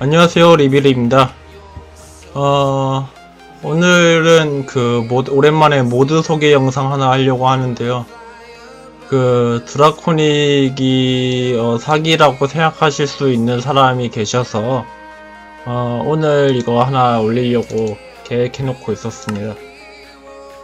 안녕하세요 리비리입니다. 어 오늘은 그 모드, 오랜만에 모드 소개 영상 하나 하려고 하는데요. 그 드라코닉이 어, 사기라고 생각하실 수 있는 사람이 계셔서 어, 오늘 이거 하나 올리려고 계획해 놓고 있었습니다.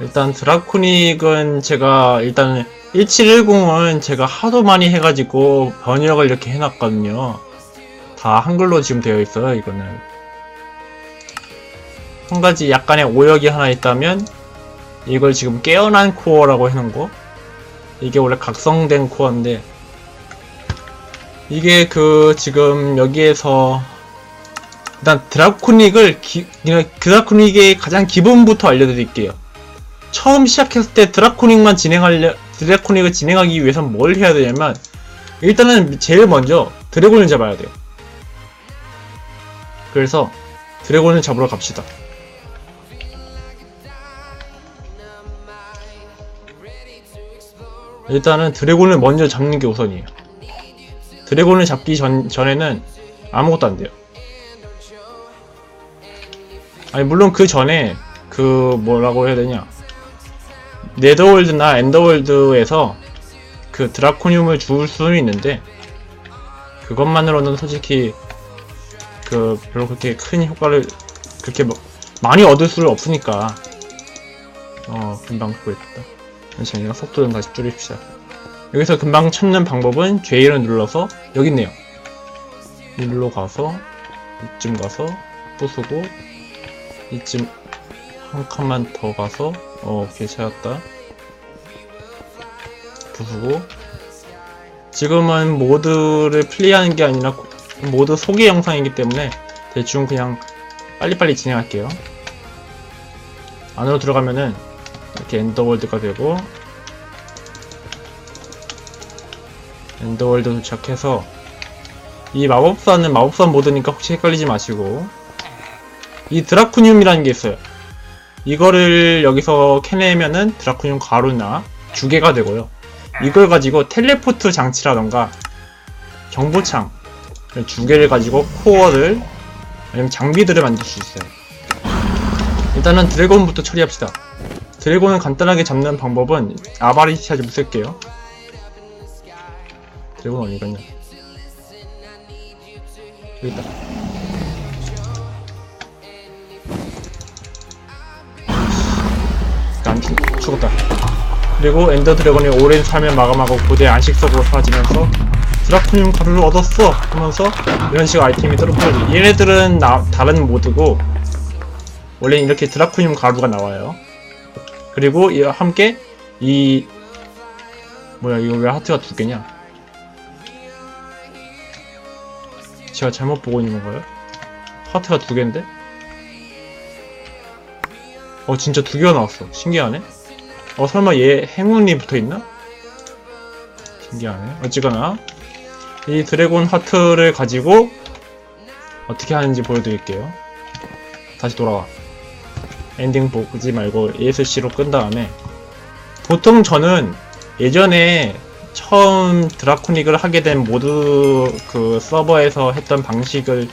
일단 드라코닉은 제가 일단 1710은 제가 하도 많이 해가지고 번역을 이렇게 해놨거든요 다 한글로 지금 되어 있어요, 이거는. 한 가지 약간의 오역이 하나 있다면, 이걸 지금 깨어난 코어라고 해놓은 거. 이게 원래 각성된 코어인데, 이게 그, 지금 여기에서, 일단 드라코닉을, 기, 드라코닉의 가장 기본부터 알려드릴게요. 처음 시작했을 때 드라코닉만 진행하려, 드라코닉을 진행하기 위해선 뭘 해야 되냐면, 일단은 제일 먼저 드래곤을 잡아야 돼요. 그래서 드래곤을 잡으러 갑시다. 일단은 드래곤을 먼저 잡는 게 우선이에요. 드래곤을 잡기 전, 전에는 아무것도 안 돼요. 아니, 물론 그 전에, 그, 뭐라고 해야 되냐. 네더월드나 엔더월드에서 그 드라코늄을 주울 수는 있는데, 그것만으로는 솔직히 그 별로 그렇게 큰 효과를 그렇게 뭐 많이 얻을 수는 없으니까. 어 금방 그거 있다. 잠시만요 속도 좀 다시 줄입시다. 여기서 금방 찾는 방법은 J를 눌러서 여기 있네요. 일로 가서 이쯤 가서 부수고 이쯤 한 칸만 더 가서 어 오케이 찾았다. 부수고. 지금은 모드를 플레이하는 게 아니라 모두 소개 영상이기 때문에 대충 그냥 빨리빨리 진행할게요. 안으로 들어가면은 이렇게 엔더월드가 되고 엔더월드 도착해서 이 마법사는 마법사 모드니까 혹시 헷갈리지 마시고 이 드라쿠늄이라는 게 있어요. 이거를 여기서 캐내면은 드라쿠늄 가루나 주개가 되고요. 이걸 가지고 텔레포트 장치라던가 정보창 두 개를 가지고 코어를 아니면 장비들을 만들 수 있어요. 일단은 드래곤부터 처리합시다. 드래곤을 간단하게 잡는 방법은 아바리티아 좀 쓸게요. 드래곤 어디 갔냐? 여기 있다. 안 죽, 죽었다. 그리고 엔더 드래곤이 오랜 삶을 마감하고 고대 안식 속으로 사라지면서 드라쿠늄 가루를 얻었어. 하면서 이런 식으로 아이템이 떨어져요 얘네들은 나, 다른 모드고 원래 이렇게 드라쿠늄 가루가 나와요. 그리고 이와 함께 이 뭐야 이거 왜 하트가 두 개냐? 제가 잘못 보고 있는 건가요? 하트가 두 개인데? 어 진짜 두 개가 나왔어. 신기하네. 어 설마 얘 행운이 붙어있나? 신기하네. 어찌거나 이 드래곤 하트를 가지고 어떻게 하는지 보여드릴게요. 다시 돌아와. 엔딩 보지 말고 ESC로 끈 다음에 보통 저는 예전에 처음 드라코닉을 하게 된 모드 그 서버에서 했던 방식을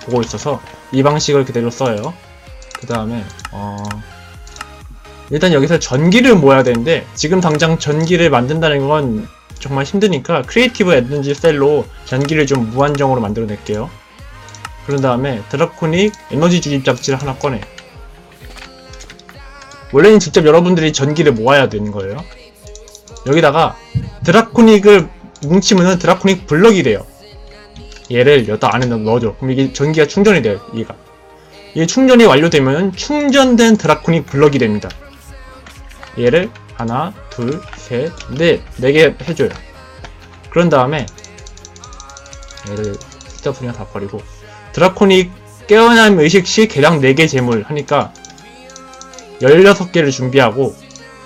보고 있어서 이 방식을 그대로 써요. 그 다음에 어 일단 여기서 전기를 모아야 되는데 지금 당장 전기를 만든다는 건 정말 힘드니까 크리에이티브 에너지 셀로 전기를 좀 무한정으로 만들어 낼게요. 그런 다음에 드라코닉 에너지 주입 장치를 하나 꺼내. 원래는 직접 여러분들이 전기를 모아야 되는 거예요. 여기다가 드라코닉을 뭉치면은 드라코닉 블럭이 돼요. 얘를 여기다 안에 넣어줘. 그럼 이게 전기가 충전이 돼요. 얘가. 이게 충전이 완료되면 충전된 드라코닉 블럭이 됩니다. 얘를 하나, 둘, 셋, 넷, 네 개 해줘요. 그런 다음에 얘를 분야 다 버리고 드라코닉 깨어남 의식 시 개량 4개 재물 하니까 16개를 준비하고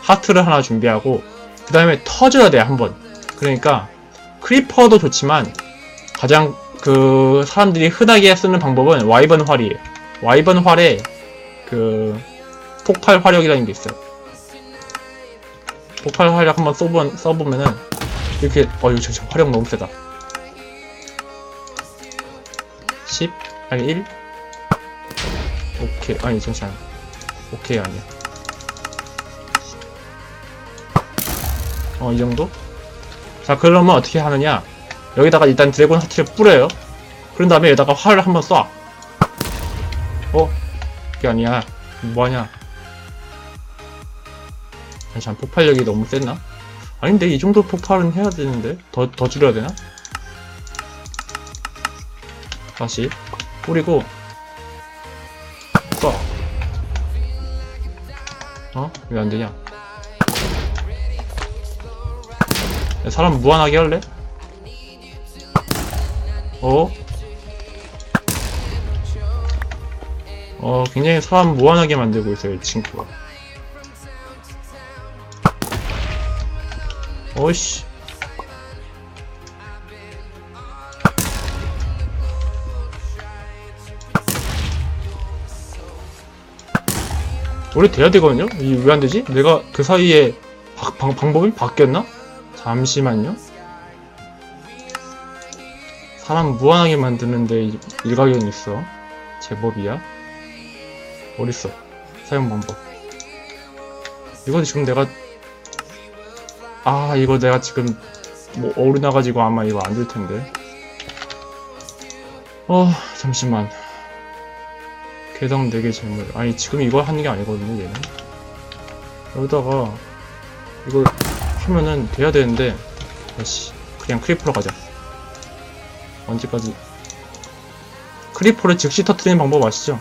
하트를 하나 준비하고 그 다음에 터져야 돼 한번. 그러니까 크리퍼도 좋지만 가장 그 사람들이 흔하게 쓰는 방법은 와이번 활이에요. 와이번 활에 그 폭발 화력이라는 게 있어요 폭발 활력 한번 써보, 써보면은 이렇게 어 이거 진짜 화력 너무 세다. 10 아니 1 오케이. 아니 잠시만. 오케이 아니야. 어 이 정도? 자 그러면 어떻게 하느냐? 여기다가 일단 드래곤 하트를 뿌려요. 그런 다음에 여기다가 활을 한번 쏴. 어? 그게 아니야. 뭐하냐 잠시만 폭발력이 너무 셌나? 아닌데 이 정도 폭발은 해야 되는데 더, 더 줄여야 되나? 다시 뿌리고 쏴 어? 왜 안되냐 야, 사람 무한하게 할래? 어? 어 굉장히 사람 무한하게 만들고 있어요 이 친구가 어이씨 원래 돼야 되거든요? 이왜안 되지? 내가 그 사이에 바- 방, 방법이 바뀌었나? 잠시만요. 사람 무한하게 만드는데 이- 일가견이 있어. 제법이야. 어딨어? 사용 방법. 이거 지금 내가 아 이거 내가 지금 뭐 어울려나가지고 아마 이거 안 될 텐데. 어 잠시만. 개당 4개 재물. 아니, 지금 이거 하는 게 아니거든요, 얘는. 여기다가, 이걸 하면은 돼야 되는데, 아씨, 그냥 크리퍼로 가자. 언제까지. 크리퍼를 즉시 터트리는 방법 아시죠?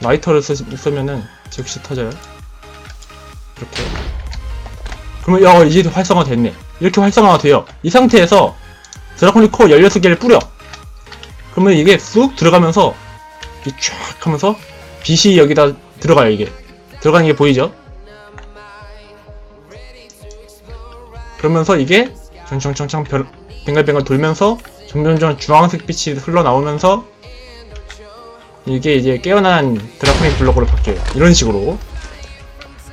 라이터를 쓰, 쓰면은 즉시 터져요. 이렇게. 그러면, 야, 이제 활성화 됐네. 이렇게 활성화가 돼요. 이 상태에서 드라곤이 코어 16개를 뿌려. 그러면 이게 쑥 들어가면서 이쫙 하면서 빛이 여기다 들어가요 이게 들어가는 게 보이죠? 그러면서 이게 정청청청 별 뱅글뱅글 돌면서 점점점 주황색 빛이 흘러나오면서 이게 이제 깨어난 드라코닉 블록으로 바뀌어요 이런 식으로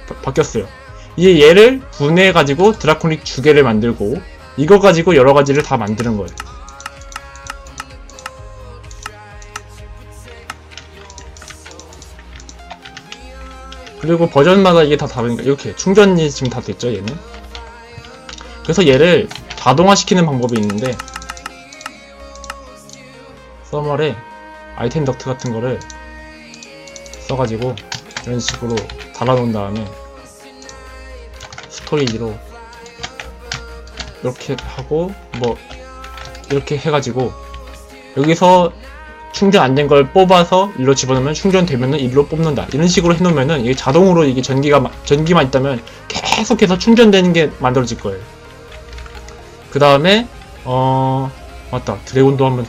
바, 바뀌었어요 이제 얘를 분해해 가지고 드라코닉 주개를 만들고 이거 가지고 여러 가지를 다 만드는 거예요. 그리고 버전마다 이게 다 다르니까 이렇게 충전이 지금 다 됐죠 얘는? 그래서 얘를 자동화시키는 방법이 있는데 서멀에 아이템 덕트 같은 거를 써가지고 이런 식으로 달아놓은 다음에 스토리지로 이렇게 하고 뭐 이렇게 해가지고 여기서 충전 안 된 걸 뽑아서 일로 집어넣으면 충전되면은 일로 뽑는다. 이런 식으로 해놓으면은 이게 자동으로 이게 전기가 마- 전기만 있다면 계속해서 충전되는 게 만들어질 거예요. 그 다음에 어 맞다 드래곤도 한번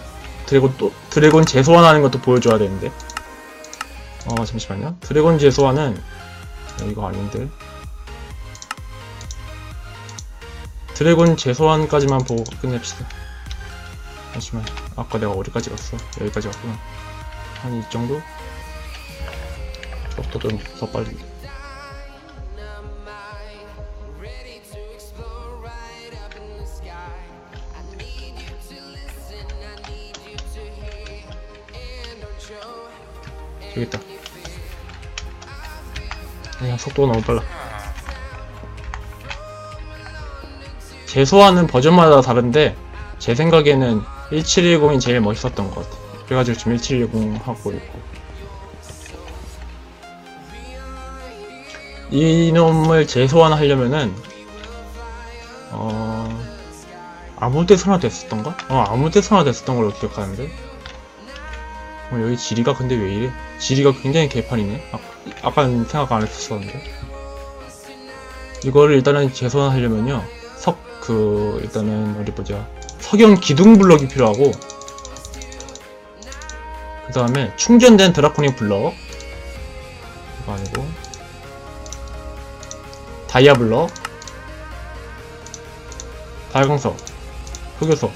드래곤 또 드래곤 재소환하는 것도 보여줘야 되는데 어 잠시만요. 드래곤 재소환은 어, 이거 아닌데 드래곤 재소환까지만 보고 끝냅시다. 잠시만 아까 내가 어디까지 갔어? 여기까지 갔구나 한 이 정도? 속도 좀 더 빨리 저기 있다 야 속도가 너무 빨라 재소하는 버전마다 다른데 제 생각에는 1710이 제일 멋있었던 것 같아. 그래가지고 지금 1710 하고 있고. 이놈을 재소환하려면은, 어, 아무 데서나 됐었던가? 어, 아무 데서나 됐었던 걸로 기억하는데? 어, 여기 지리가 근데 왜 이래? 지리가 굉장히 개판이네? 아, 아까는 생각 안 했었었는데. 이거를 일단은 재소환하려면요. 석, 그, 일단은, 어디 보자. 석영 기둥 블럭이 필요하고 그 다음에 충전된 드라코닉 블럭. 이거 아니고. 다이아 블럭. 발광석. 흑요석.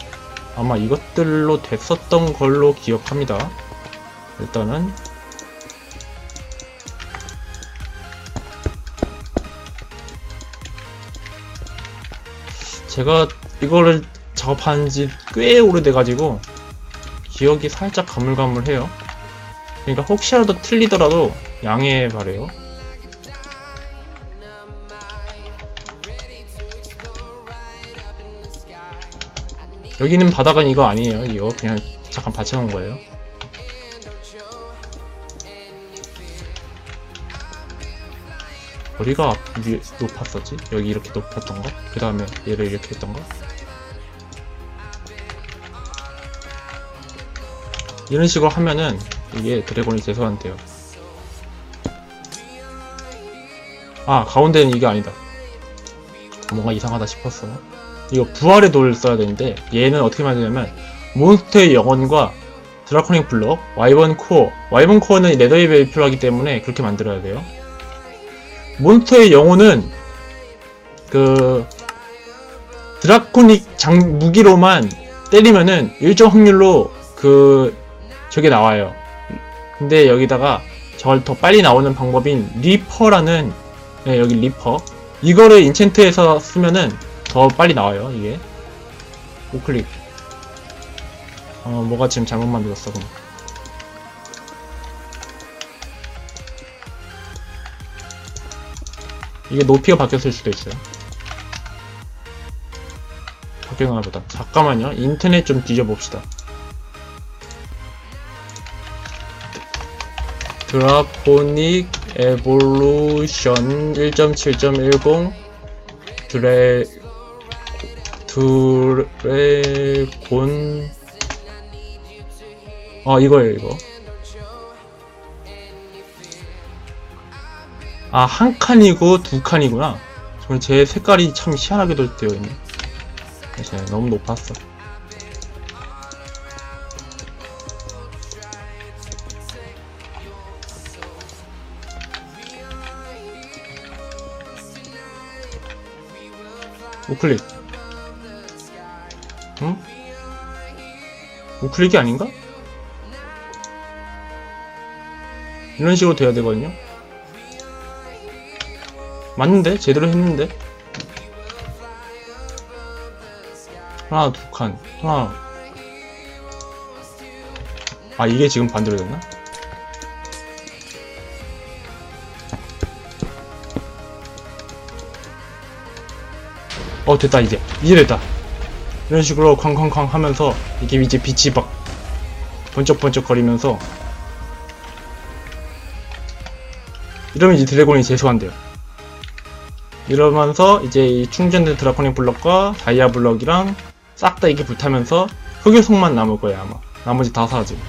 아마 이것들로 됐었던 걸로 기억합니다. 일단은 제가 이거를 작업한 지 꽤 오래돼가지고 기억이 살짝 가물가물해요. 그러니까 혹시라도 틀리더라도 양해 바래요. 여기는 바닥은 이거 아니에요. 이거 그냥 잠깐 받쳐놓은 거예요. 어디가 위 높았었지? 여기 이렇게 높았던 거? 그 다음에 얘를 이렇게 했던 거? 이런 식으로 하면은 이게 드래곤이 죄송한데요. 아 가운데는 이게 아니다. 뭔가 이상하다 싶었어. 이거 부활의 돌을 써야 되는데 얘는 어떻게 만드냐면 몬스터의 영혼과 드라코닉 블럭, 와이번 코어 와이번 코어는 레더입에 필요하기 때문에 그렇게 만들어야 돼요. 몬스터의 영혼은 그 드라코닉 장 무기로만 때리면은 일정 확률로 그 저게 나와요. 근데 여기다가 저걸 더 빨리 나오는 방법인 리퍼라는 네, 여기 리퍼. 이거를 인챈트해서 쓰면은 더 빨리 나와요 이게. 우클릭. 어 뭐가 지금 잘못 만들었어 그럼 이게 높이가 바뀌었을 수도 있어요. 바뀌었나 보다. 잠깐만요. 인터넷 좀 뒤져봅시다. 드라포닉 에볼루션 1.7.10 드레 드래곤. 어 이거예요 이거 아 한 칸이고 두 칸이구나. 저는 제 색깔이 참 희한하게도 되어 있네. 제가 너무 높았어. 우클릭. 응? 우클릭이 아닌가? 이런 식으로 돼야 되거든요 맞는데? 제대로 했는데? 하나 두 칸 하나 아 이게 지금 반대로 됐나? 어 됐다 이제 이제 됐다 이런 식으로 쾅쾅쾅 하면서 이게 이제 빛이 막 번쩍번쩍 거리면서 이러면 이제 드래곤이 재소한대요 이러면서 이제 이 충전된 드라코닉 블럭과 다이아 블럭이랑 싹 다 이렇게 불타면서 흑요석만 남을 거예요 아마. 나머지 다 사라지고.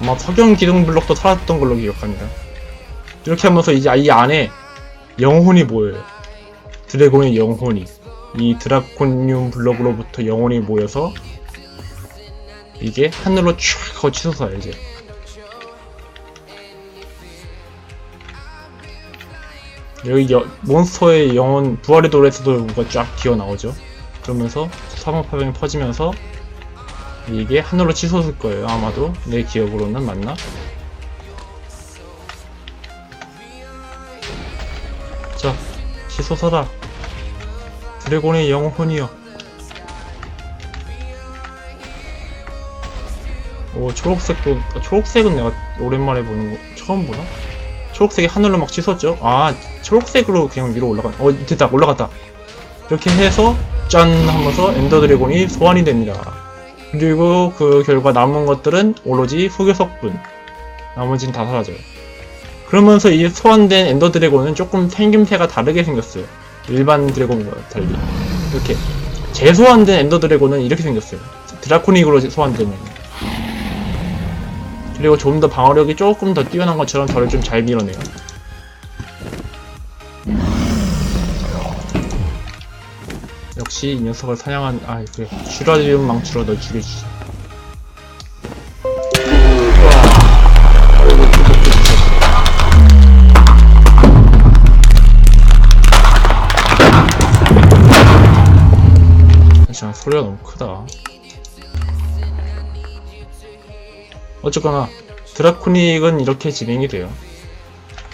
아마 석영 기둥 블럭도 사라졌던 걸로 기억합니다. 이렇게 하면서 이제 이 안에 영혼이 보여요. 드래곤의 영혼이. 이 드라코늄 블럭으로부터 영혼이 모여서 이게 하늘로 쫙 하고 치솟아요 이제 여기 여- 몬스터의 영혼 부활의 돌에서도 뭔가 쫙 기어나오죠 그러면서 사방파병이 퍼지면서 이게 하늘로 치솟을 거예요 아마도 내 기억으로는 맞나? 자 치솟아라 드래곤의 영혼이여. 오, 초록색도, 아, 초록색은 내가 오랜만에 보는 거, 처음 보나? 초록색이 하늘로 막 치솟죠? 아, 초록색으로 그냥 위로 올라가, 어, 됐다, 올라갔다. 이렇게 해서, 짠! 하면서 엔더 드래곤이 소환이 됩니다. 그리고 그 결과 남은 것들은 오로지 흑요석분. 나머지는 다 사라져요. 그러면서 이 소환된 엔더 드래곤은 조금 생김새가 다르게 생겼어요. 일반 드래곤과 달리 이렇게 재소환된 엔더 드래곤은 이렇게 생겼어요 드라코닉으로 소환되면 그리고 좀 더 방어력이 조금 더 뛰어난 것처럼 저를 좀 잘 밀어내요 역시 이 녀석을 사냥한 아 그래 슈라디움 망치로 널 죽여주지 소리가 너무 크다 어쨌거나 드라코닉은 이렇게 진행이 돼요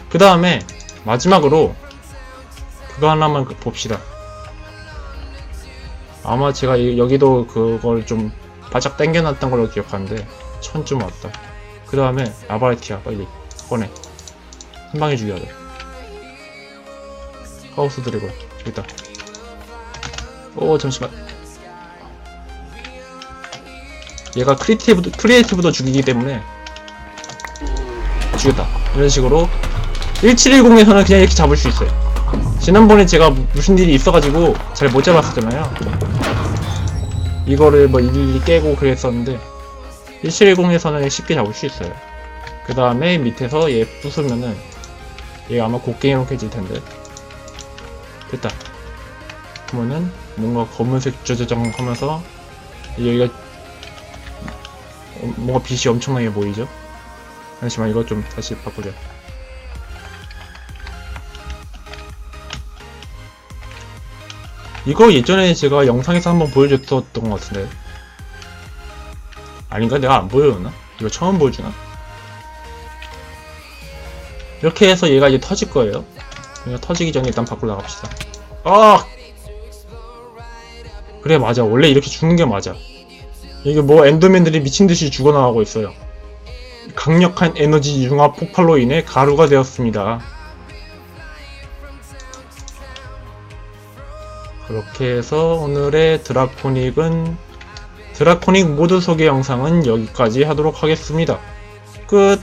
그 다음에 마지막으로 그거 하나만 그 봅시다 아마 제가 이- 여기도 그걸 좀 바짝 당겨놨던 걸로 기억하는데 천쯤 왔다. 그 다음에 아바레티아 빨리 꺼내. 한 방에 죽여야 돼. 하우스 드래곤 여기 있다. 오 잠시만. 얘가 크리에이티브도, 크리에이티브도 죽이기 때문에 죽였다. 이런 식으로 1710에서는 그냥 이렇게 잡을 수 있어요. 지난번에 제가 무슨 일이 있어가지고 잘 못 잡았었잖아요. 이거를 뭐 일일이 깨고 그랬었는데 1710에서는 쉽게 잡을 수 있어요. 그 다음에 밑에서 얘 부수면은 얘 아마 곡괭이로 깨질 텐데 됐다. 그러면은 뭔가 검은색 저저정 하면서 여기가 어, 뭔가 빛이 엄청나게 보이죠? 잠시만 이거 좀 다시 바꾸자. 이거 예전에 제가 영상에서 한번 보여줬었던 것 같은데 아닌가? 내가 안 보여줬나? 이거 처음 보여주나? 이렇게 해서 얘가 이제 터질 거예요 얘가 터지기 전에 일단 밖으로 나갑시다 아! 그래 맞아 원래 이렇게 죽는 게 맞아 이게 뭐 엔더맨들이 미친듯이 죽어나가고 있어요 강력한 에너지 융합 폭발로 인해 가루가 되었습니다 그렇게 해서 오늘의 드라코닉은 드라코닉 모드 소개 영상은 여기까지 하도록 하겠습니다. 끝!